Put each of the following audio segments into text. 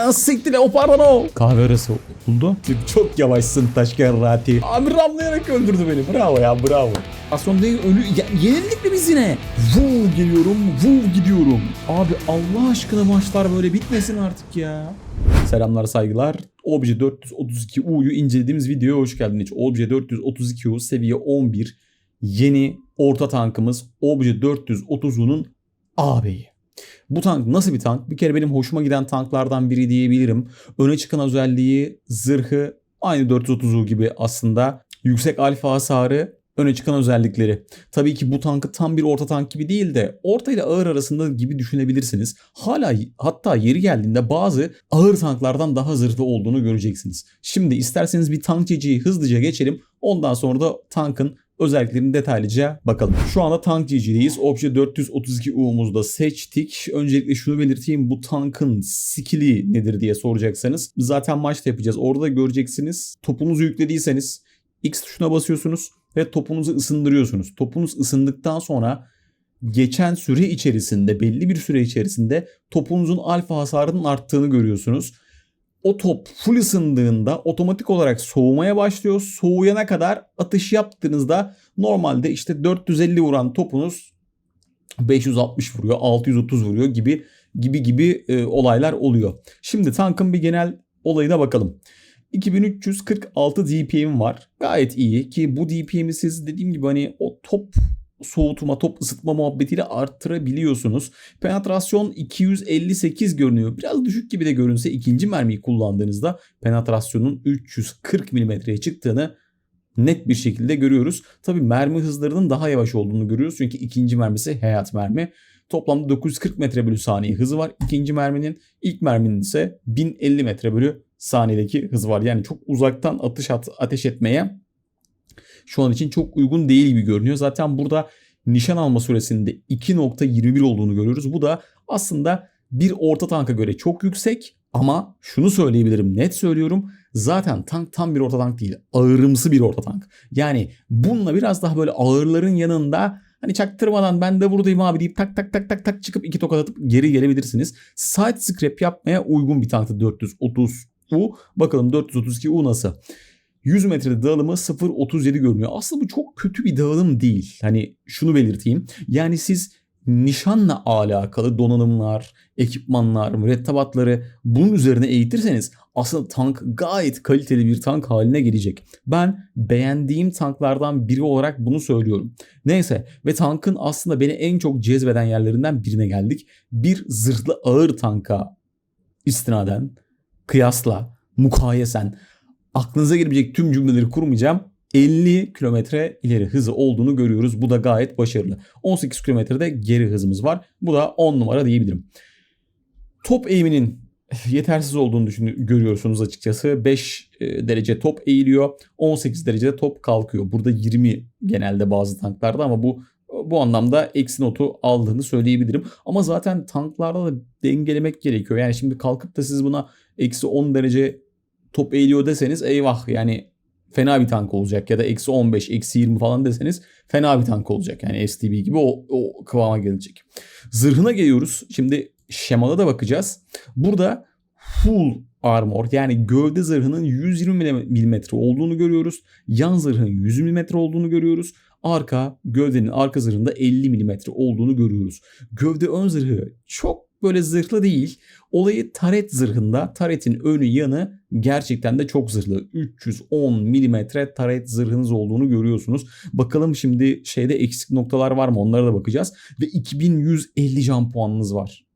Nasıl siktir o pardon o. Kahve arası oldu. Çok yavaşsın Taşkar Rati. Abi ramlayarak öldürdü beni. Bravo ya bravo. Aslında ölü... Ya, yenildik mi biz yine? Vuv geliyorum, vuv gidiyorum. Abi Allah aşkına maçlar böyle bitmesin artık ya. Selamlar saygılar. Obje 432U'yu incelediğimiz videoya hoş geldiniz. Obje 432U seviye 11 yeni orta tankımız Obje 430U'nun ağabeyi. Bu tank nasıl bir tank? Bir kere benim hoşuma giden tanklardan biri diyebilirim. Öne çıkan özelliği zırhı aynı 430U gibi aslında. Yüksek alfa hasarı öne çıkan özellikleri. Tabii ki bu tankı tam bir orta tank gibi değil de orta ile ağır arasında gibi düşünebilirsiniz. Hala hatta yeri geldiğinde bazı ağır tanklardan daha zırhlı olduğunu göreceksiniz. Şimdi isterseniz bir tankçiciyi hızlıca geçelim. Ondan sonra da tankın özelliklerini detaylıca bakalım. Şu anda tank GG'deyiz. Obje 432 U'muzda seçtik. Öncelikle şunu belirteyim. Bu tankın skill'i nedir diye soracaksanız zaten maçta yapacağız. Orada göreceksiniz. Topunuzu yüklediyseniz X tuşuna basıyorsunuz ve topunuzu ısındırıyorsunuz. Topunuz ısındıktan sonra geçen süre içerisinde belli bir süre içerisinde topunuzun alfa hasarının arttığını görüyorsunuz. O top full ısındığında otomatik olarak soğumaya başlıyor. Soğuyana kadar atış yaptığınızda normalde işte 450 vuran topunuz 560 vuruyor, 630 vuruyor gibi gibi gibi e, olaylar oluyor. Şimdi tankın bir genel olayına bakalım. 2346 DPM var. Gayet iyi ki bu DPM'i siz dediğim gibi hani o top soğutma, top ısıtma muhabbetiyle arttırabiliyorsunuz. Penetrasyon 258 görünüyor. Biraz düşük gibi de görünse ikinci mermiyi kullandığınızda penetrasyonun 340 mm'ye çıktığını net bir şekilde görüyoruz. Tabi mermi hızlarının daha yavaş olduğunu görüyoruz. Çünkü ikinci mermisi hayat mermi. Toplamda 940 metre bölü saniye hızı var. İkinci merminin ilk merminin ise 1050 metre bölü saniyedeki hız var. Yani çok uzaktan atış at, ateş etmeye şu an için çok uygun değil gibi görünüyor. Zaten burada nişan alma süresinde 2.21 olduğunu görüyoruz. Bu da aslında bir orta tanka göre çok yüksek ama şunu söyleyebilirim net söylüyorum. Zaten tank tam bir orta tank değil. Ağırımsı bir orta tank. Yani bununla biraz daha böyle ağırların yanında hani çaktırmadan ben de buradayım abi deyip tak tak tak tak tak çıkıp iki tokat atıp geri gelebilirsiniz. Side scrap yapmaya uygun bir tanktı 430 U. Bakalım 432 U nasıl? 100 metrede dağılımı 0.37 görünüyor. Aslında bu çok kötü bir dağılım değil. Hani şunu belirteyim. Yani siz nişanla alakalı donanımlar, ekipmanlar, mürettebatları bunun üzerine eğitirseniz aslında tank gayet kaliteli bir tank haline gelecek. Ben beğendiğim tanklardan biri olarak bunu söylüyorum. Neyse ve tankın aslında beni en çok cezbeden yerlerinden birine geldik. Bir zırhlı ağır tanka istinaden, kıyasla, mukayesen aklınıza gelebilecek tüm cümleleri kurmayacağım. 50 kilometre ileri hızı olduğunu görüyoruz. Bu da gayet başarılı. 18 kilometrede geri hızımız var. Bu da 10 numara diyebilirim. Top eğiminin yetersiz olduğunu düşün görüyorsunuz açıkçası. 5 e, derece top eğiliyor. 18 derecede top kalkıyor. Burada 20 genelde bazı tanklarda ama bu bu anlamda eksi notu aldığını söyleyebilirim. Ama zaten tanklarda da dengelemek gerekiyor. Yani şimdi kalkıp da siz buna eksi 10 derece top eğiliyor deseniz eyvah yani fena bir tank olacak ya da eksi 15, eksi 20 falan deseniz fena bir tank olacak. Yani STB gibi o, o kıvama gelecek. Zırhına geliyoruz. Şimdi şemada da bakacağız. Burada full armor yani gövde zırhının 120 mm olduğunu görüyoruz. Yan zırhın 100 mm olduğunu görüyoruz. Arka gövdenin arka zırhında 50 mm olduğunu görüyoruz. Gövde ön zırhı çok böyle zırhlı değil. Olayı taret zırhında. Taretin önü yanı gerçekten de çok zırhlı. 310 mm taret zırhınız olduğunu görüyorsunuz. Bakalım şimdi şeyde eksik noktalar var mı onlara da bakacağız. Ve 2150 can puanınız var.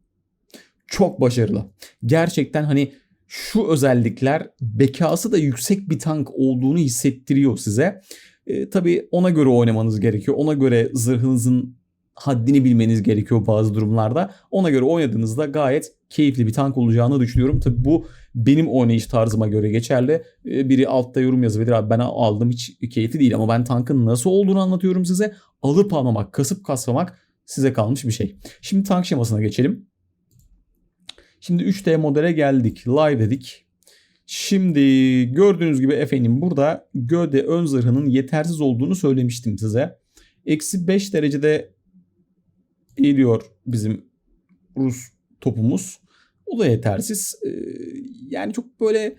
Çok başarılı. Gerçekten hani şu özellikler bekası da yüksek bir tank olduğunu hissettiriyor size. E, tabii ona göre oynamanız gerekiyor. Ona göre zırhınızın haddini bilmeniz gerekiyor bazı durumlarda. Ona göre oynadığınızda gayet keyifli bir tank olacağını düşünüyorum. Tabi bu benim oynayış tarzıma göre geçerli. Ee, biri altta yorum yazabilir abi ben aldım hiç keyifli değil ama ben tankın nasıl olduğunu anlatıyorum size. Alıp almamak, kasıp kasmamak size kalmış bir şey. Şimdi tank şemasına geçelim. Şimdi 3D modele geldik. Live dedik. Şimdi gördüğünüz gibi efendim burada gövde ön zırhının yetersiz olduğunu söylemiştim size. Eksi 5 derecede eğiliyor bizim Rus topumuz. O da yetersiz. Ee, yani çok böyle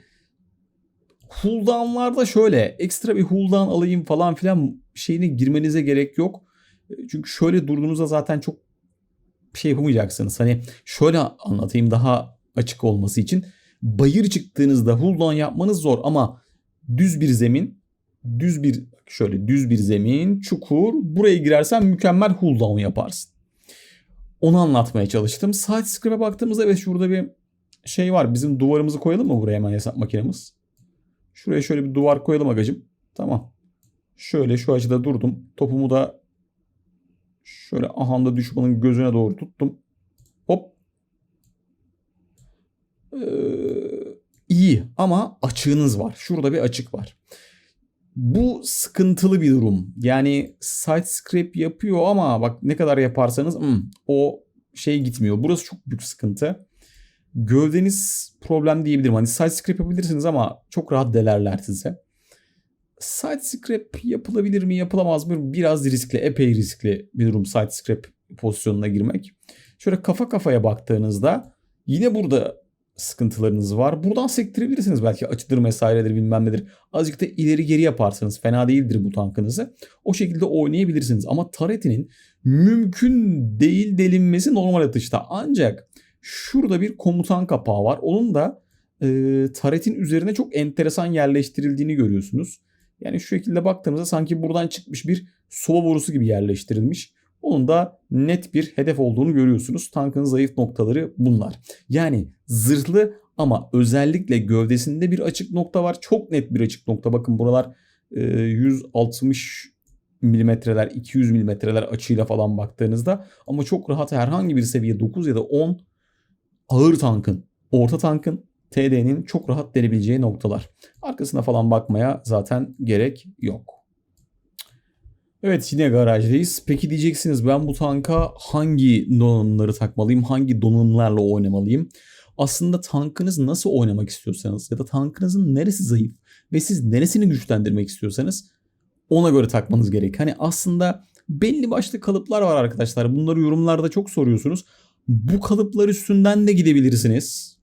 cooldown'larda şöyle ekstra bir cooldown alayım falan filan şeyine girmenize gerek yok. Ee, Çünkü şöyle durduğunuzda zaten çok şey yapamayacaksınız. Hani şöyle anlatayım daha açık olması için. Bayır çıktığınızda cooldown yapmanız zor ama düz bir zemin, düz bir şöyle düz bir zemin, çukur. Buraya girersen mükemmel cooldown yaparsın. Onu anlatmaya çalıştım. Side script'e baktığımızda evet şurada bir şey var. Bizim duvarımızı koyalım mı buraya hemen hesap makinemiz? Şuraya şöyle bir duvar koyalım agacım. Tamam. Şöyle şu açıda durdum. Topumu da şöyle ahanda düşmanın gözüne doğru tuttum. Hop. Ee, iyi ama açığınız var. Şurada bir açık var. Bu sıkıntılı bir durum. Yani site script yapıyor ama bak ne kadar yaparsanız hmm, o şey gitmiyor. Burası çok büyük sıkıntı. Gövdeniz problem diyebilirim. Hani site script yapabilirsiniz ama çok rahat delerler size. Site script yapılabilir mi yapılamaz mı? Biraz riskli, epey riskli bir durum site script pozisyonuna girmek. Şöyle kafa kafaya baktığınızda yine burada sıkıntılarınız var. Buradan sektirebilirsiniz belki açıdır vesairedir bilmem nedir. Azıcık da ileri geri yaparsanız fena değildir bu tankınızı. O şekilde oynayabilirsiniz. Ama taretinin mümkün değil delinmesi normal atışta. Ancak şurada bir komutan kapağı var. Onun da e, taretin üzerine çok enteresan yerleştirildiğini görüyorsunuz. Yani şu şekilde baktığımızda sanki buradan çıkmış bir soba borusu gibi yerleştirilmiş. Onun da net bir hedef olduğunu görüyorsunuz. Tankın zayıf noktaları bunlar. Yani zırhlı ama özellikle gövdesinde bir açık nokta var. Çok net bir açık nokta. Bakın buralar e, 160 milimetreler, 200 milimetreler açıyla falan baktığınızda ama çok rahat herhangi bir seviye 9 ya da 10 ağır tankın, orta tankın, TD'nin çok rahat delebileceği noktalar. Arkasına falan bakmaya zaten gerek yok. Evet yine garajdayız. Peki diyeceksiniz ben bu tanka hangi donanımları takmalıyım? Hangi donanımlarla oynamalıyım? Aslında tankınız nasıl oynamak istiyorsanız ya da tankınızın neresi zayıf ve siz neresini güçlendirmek istiyorsanız ona göre takmanız gerek. Hani aslında belli başlı kalıplar var arkadaşlar. Bunları yorumlarda çok soruyorsunuz. Bu kalıplar üstünden de gidebilirsiniz.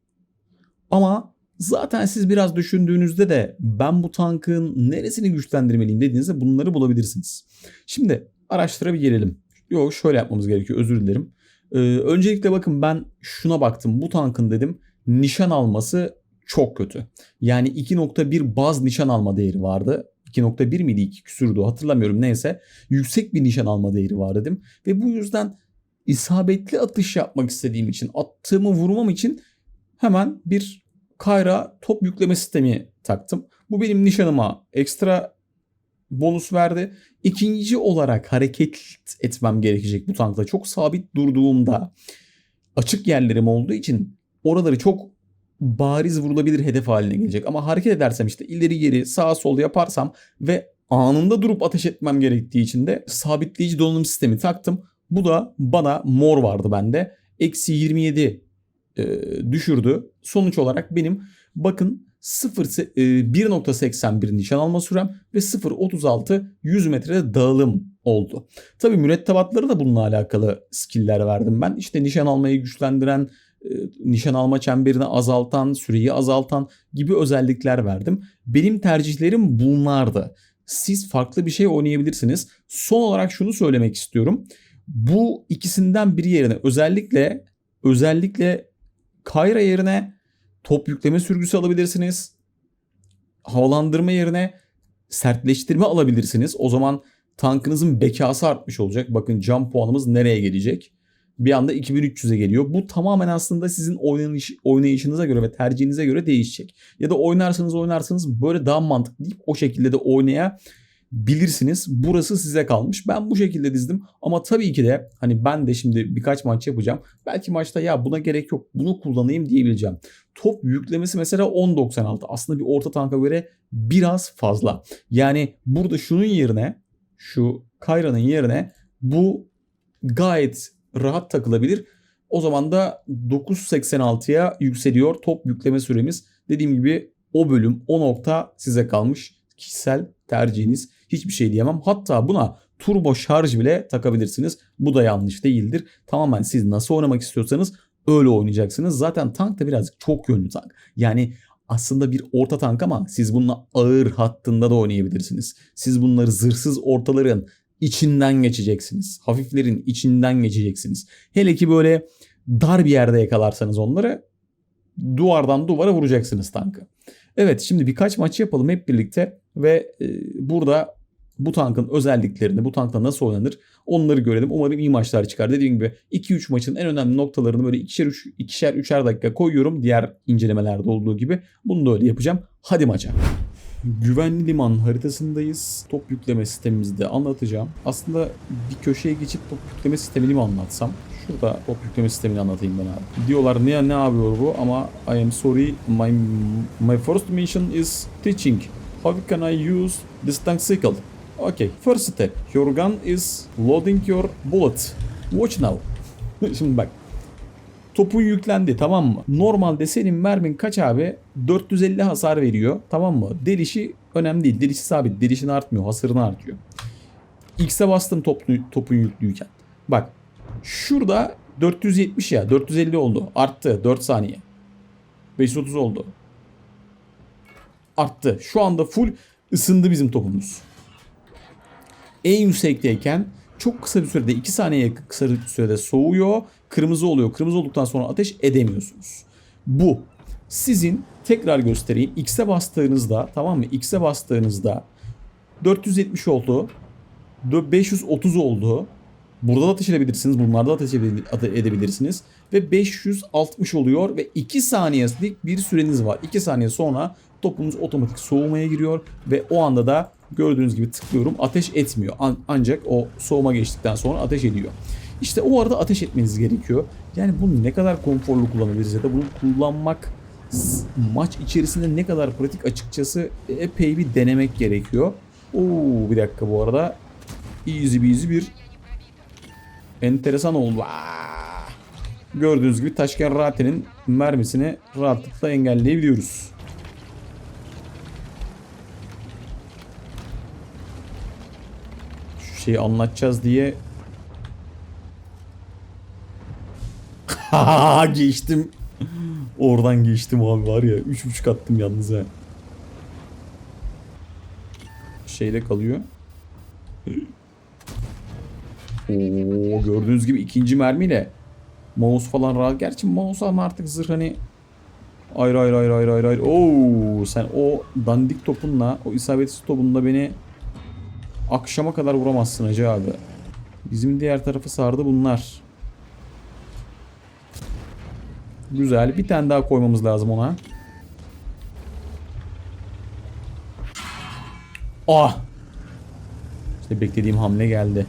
Ama zaten siz biraz düşündüğünüzde de ben bu tankın neresini güçlendirmeliyim dediğinizde bunları bulabilirsiniz. Şimdi araçlara bir gelelim. Yok şöyle yapmamız gerekiyor özür dilerim. Ee, öncelikle bakın ben şuna baktım. Bu tankın dedim nişan alması çok kötü. Yani 2.1 baz nişan alma değeri vardı. 2.1 miydi 2 küsürdü hatırlamıyorum neyse. Yüksek bir nişan alma değeri var dedim. Ve bu yüzden isabetli atış yapmak istediğim için attığımı vurmam için hemen bir Kayra top yükleme sistemi taktım. Bu benim nişanıma ekstra bonus verdi. İkinci olarak hareket etmem gerekecek bu tankla. Çok sabit durduğumda açık yerlerim olduğu için oraları çok bariz vurulabilir hedef haline gelecek. Ama hareket edersem işte ileri geri sağa sol yaparsam ve anında durup ateş etmem gerektiği için de sabitleyici donanım sistemi taktım. Bu da bana mor vardı bende. Eksi 27 e, düşürdü. Sonuç olarak benim bakın 0 e, 1.81 nişan alma sürem ve 0.36 100 metrede dağılım oldu. Tabi mürettebatları da bununla alakalı skill'ler verdim ben. İşte nişan almayı güçlendiren, e, nişan alma çemberini azaltan, süreyi azaltan gibi özellikler verdim. Benim tercihlerim bunlardı. Siz farklı bir şey oynayabilirsiniz. Son olarak şunu söylemek istiyorum. Bu ikisinden biri yerine özellikle özellikle Kayra yerine top yükleme sürgüsü alabilirsiniz. Havalandırma yerine sertleştirme alabilirsiniz. O zaman tankınızın bekası artmış olacak. Bakın cam puanımız nereye gelecek? Bir anda 2300'e geliyor. Bu tamamen aslında sizin oynayış, oynayışınıza göre ve tercihinize göre değişecek. Ya da oynarsanız oynarsanız böyle daha mantıklı deyip o şekilde de oynaya bilirsiniz. Burası size kalmış. Ben bu şekilde dizdim. Ama tabii ki de hani ben de şimdi birkaç maç yapacağım. Belki maçta ya buna gerek yok. Bunu kullanayım diyebileceğim. Top yüklemesi mesela 10.96. Aslında bir orta tanka göre biraz fazla. Yani burada şunun yerine şu Kayra'nın yerine bu gayet rahat takılabilir. O zaman da 9.86'ya yükseliyor top yükleme süremiz. Dediğim gibi o bölüm o nokta size kalmış kişisel tercihiniz. Hiçbir şey diyemem. Hatta buna turbo şarj bile takabilirsiniz. Bu da yanlış değildir. Tamamen siz nasıl oynamak istiyorsanız Öyle oynayacaksınız. Zaten tank da birazcık çok yönlü tank. Yani aslında bir orta tank ama siz bununla ağır hattında da oynayabilirsiniz. Siz bunları zırhsız ortaların içinden geçeceksiniz. Hafiflerin içinden geçeceksiniz. Hele ki böyle dar bir yerde yakalarsanız onları duvardan duvara vuracaksınız tankı. Evet şimdi birkaç maç yapalım hep birlikte ve e, burada bu tankın özelliklerini, bu tankla nasıl oynanır onları görelim. Umarım iyi maçlar çıkar. Dediğim gibi 2-3 maçın en önemli noktalarını böyle ikişer, üç, ikişer üçer dakika koyuyorum. Diğer incelemelerde olduğu gibi. Bunu da öyle yapacağım. Hadi maça. Güvenli liman haritasındayız. Top yükleme sistemimizi de anlatacağım. Aslında bir köşeye geçip top yükleme sistemini mi anlatsam? Şurada top yükleme sistemini anlatayım ben abi. Diyorlar ne ne yapıyor bu ama I am sorry my my first mission is teaching. How can I use this tank cycle? Okay, first step. Your gun is loading your bullets. Watch now. Şimdi bak. Topun yüklendi tamam mı? Normalde senin mermin kaç abi? 450 hasar veriyor tamam mı? Delişi önemli değil. Delişi sabit. Delişini artmıyor. Hasarını artıyor. X'e bastım toplu, topun yüklüyken. Bak şurada 470 ya 450 oldu. Arttı 4 saniye. 530 oldu. Arttı. Şu anda full ısındı bizim topumuz. En yüksekteyken çok kısa bir sürede 2 saniye yakın kısa bir sürede soğuyor. Kırmızı oluyor. Kırmızı olduktan sonra ateş edemiyorsunuz. Bu sizin tekrar göstereyim. X'e bastığınızda tamam mı? X'e bastığınızda 470 oldu. 530 oldu. Burada da ateş edebilirsiniz. Bunlarda da ateş edebilirsiniz. Ve 560 oluyor ve 2 saniyelik bir süreniz var. 2 saniye sonra topunuz otomatik soğumaya giriyor ve o anda da gördüğünüz gibi tıklıyorum ateş etmiyor. An- ancak o soğuma geçtikten sonra ateş ediyor. İşte o arada ateş etmeniz gerekiyor. Yani bunu ne kadar konforlu kullanabiliriz ya da bunu kullanmak maç içerisinde ne kadar pratik açıkçası epey bir denemek gerekiyor. Oo bir dakika bu arada easy easy bir enteresan oldu. Gördüğünüz gibi Taşken Rate'nin mermisini rahatlıkla engelleyebiliyoruz. Şeyi anlatacağız diye geçtim. Oradan geçtim abi var ya. Üç buçuk attım yalnız ha. Şeyde kalıyor. Oo, gördüğünüz gibi ikinci mermiyle mouse falan rahat. Gerçi mouse ama artık zırh hani Ayrı ayrı ayrı ayrı ayrı ayrı. Oo, sen o dandik topunla, o isabetsiz topunla beni akşama kadar vuramazsın hacı abi. Bizim diğer tarafı sardı bunlar. Güzel. Bir tane daha koymamız lazım ona. Ah! İşte beklediğim hamle geldi.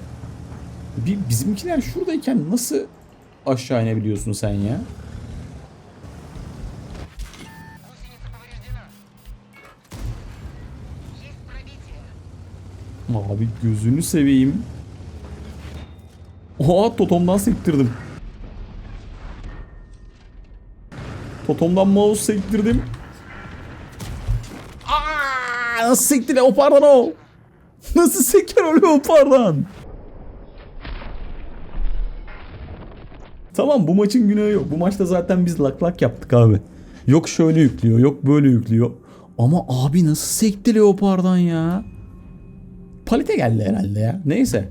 Bir, bizimkiler şuradayken nasıl aşağı inebiliyorsun sen ya? Abi gözünü seveyim. Oha totomdan sektirdim. Totomdan mouse sektirdim. Aa, nasıl sektir o pardon o. Nasıl öyle o pardon. Tamam bu maçın günahı yok. Bu maçta zaten biz lak lak yaptık abi. Yok şöyle yüklüyor, yok böyle yüklüyor. Ama abi nasıl sekti Leopard'dan ya? Palite geldi herhalde ya. Neyse.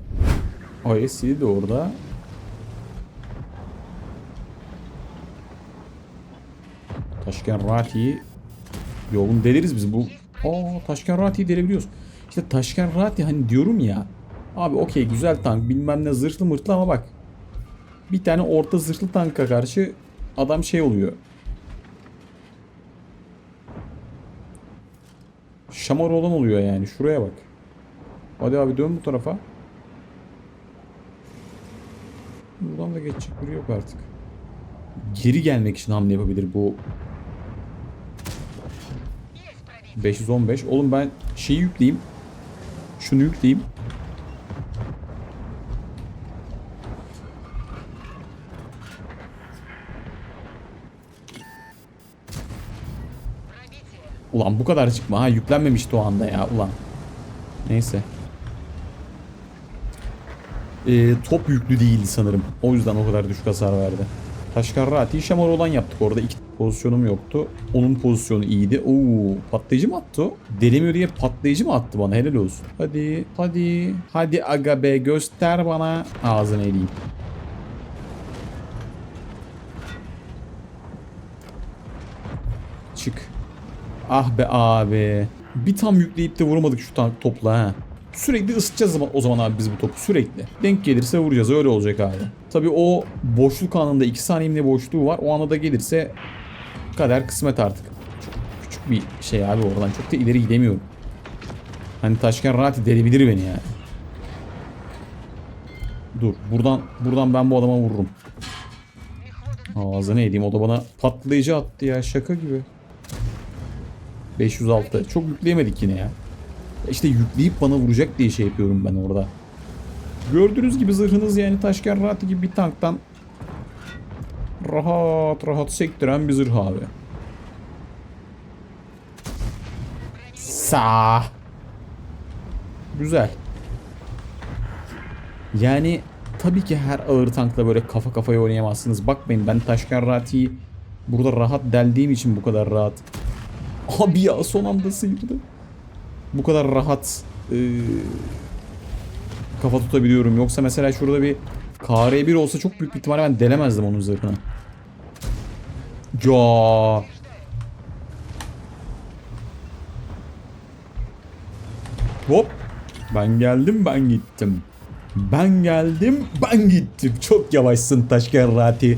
OSC de orada. Taşken Rati'yi Yoğun deliriz biz bu. Aa Taşken Rati'yi delebiliyoruz. İşte Taşken Rati hani diyorum ya. Abi okey güzel tank bilmem ne zırhlı mırtlı ama bak. Bir tane orta zırhlı tanka karşı adam şey oluyor. Şamar olan oluyor yani. Şuraya bak. Hadi abi dön bu tarafa. Buradan da geçecek biri yok artık. Geri gelmek için hamle yapabilir bu. 515. Oğlum ben şeyi yükleyeyim. Şunu yükleyeyim. Ulan bu kadar çıkma. Ha yüklenmemişti o anda ya. Ulan. Neyse. Ee, top yüklü değildi sanırım. O yüzden o kadar düşük hasar verdi. Taşkarrati Şamar olan yaptık orada. iki pozisyonum yoktu. Onun pozisyonu iyiydi. Oo, patlayıcı mı attı o? Delemiyor diye patlayıcı mı attı bana? Helal olsun. Hadi, hadi. Hadi aga be göster bana. Ağzını eleyeyim. Çık. Ah be abi. Bir tam yükleyip de vuramadık şu topla ha. Sürekli ısıtacağız ama- o zaman abi biz bu topu sürekli. Denk gelirse vuracağız öyle olacak abi. Tabii o boşluk anında 2 saniyemde boşluğu var. O anda da gelirse kader kısmet artık. Çok küçük bir şey abi oradan çok da ileri gidemiyorum. Hani Taşkan rahat delebilir beni yani. Dur buradan buradan ben bu adama vururum. Ağzına edeyim o da bana patlayıcı attı ya şaka gibi. 506. Çok yükleyemedik yine ya. İşte yükleyip bana vuracak diye şey yapıyorum ben orada. Gördüğünüz gibi zırhınız yani Taşker Rati gibi bir tanktan rahat rahat sektiren bir zırh abi. Sağ. Güzel. Yani tabii ki her ağır tankla böyle kafa kafaya oynayamazsınız. Bakmayın ben Taşker Rati'yi burada rahat deldiğim için bu kadar rahat. Abi ya son anda sıyırdı. Bu kadar rahat e, kafa tutabiliyorum. Yoksa mesela şurada bir KR1 olsa çok büyük bir ihtimalle ben delemezdim onun zırhını. Ya. Hop. Ben geldim ben gittim. Ben geldim ben gittim. Çok yavaşsın Taşkerrati.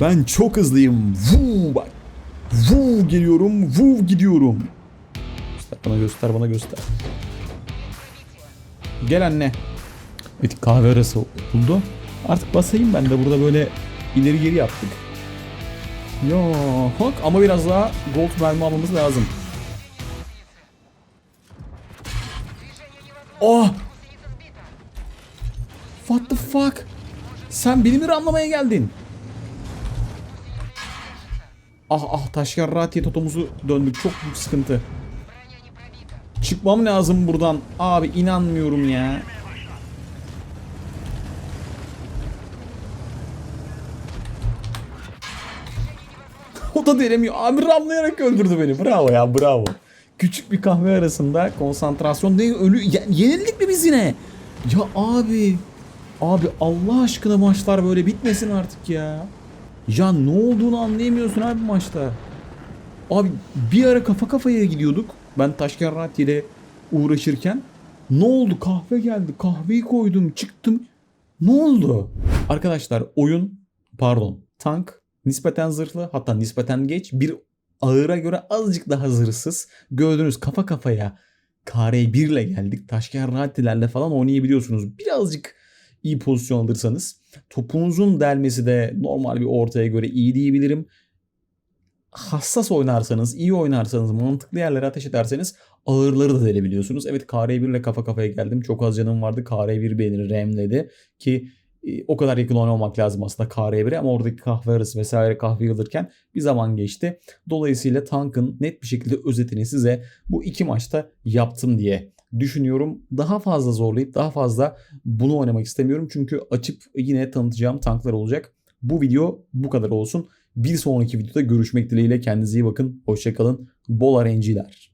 Ben çok hızlıyım. Vuu bak. Vuu geliyorum. Vuu gidiyorum. Bana göster bana göster. Gel anne. Evet kahve arası oldu. Artık basayım ben de burada böyle ileri geri yaptık. Ya hak ama biraz daha gold mermi almamız lazım. Oh! What the fuck? Sen mi anlamaya geldin? Ah ah Taşkar Ratiye totomuzu döndük. Çok büyük sıkıntı. Çıkmam lazım buradan. Abi inanmıyorum ya. O da denemiyor. Abi ramlayarak öldürdü beni. Bravo ya bravo. Küçük bir kahve arasında konsantrasyon değil ölü ye- yenildik mi biz yine? Ya abi abi Allah aşkına maçlar böyle bitmesin artık ya. Ya ne olduğunu anlayamıyorsun abi maçta. Abi bir ara kafa kafaya gidiyorduk. Ben Taşkent Rati ile uğraşırken. Ne oldu? Kahve geldi. Kahveyi koydum. Çıktım. Ne oldu? Arkadaşlar oyun pardon tank nispeten zırhlı hatta nispeten geç bir ağıra göre azıcık daha zırhsız. Gördüğünüz kafa kafaya KR1 ile geldik. Taşkent Ratilerle falan oynayabiliyorsunuz. Birazcık iyi pozisyon alırsanız. Topunuzun delmesi de normal bir ortaya göre iyi diyebilirim hassas oynarsanız, iyi oynarsanız, mantıklı yerlere ateş ederseniz ağırları da delebiliyorsunuz. Evet KR1 ile kafa kafaya geldim. Çok az canım vardı. KR1 beni remledi ki e, o kadar yakın oynamak lazım aslında KR1'e ama oradaki kahve arası vesaire kahve alırken bir zaman geçti. Dolayısıyla tankın net bir şekilde özetini size bu iki maçta yaptım diye düşünüyorum. Daha fazla zorlayıp daha fazla bunu oynamak istemiyorum. Çünkü açıp yine tanıtacağım tanklar olacak. Bu video bu kadar olsun. Bir sonraki videoda görüşmek dileğiyle kendinize iyi bakın. Hoşçakalın. Bol RNG'ler.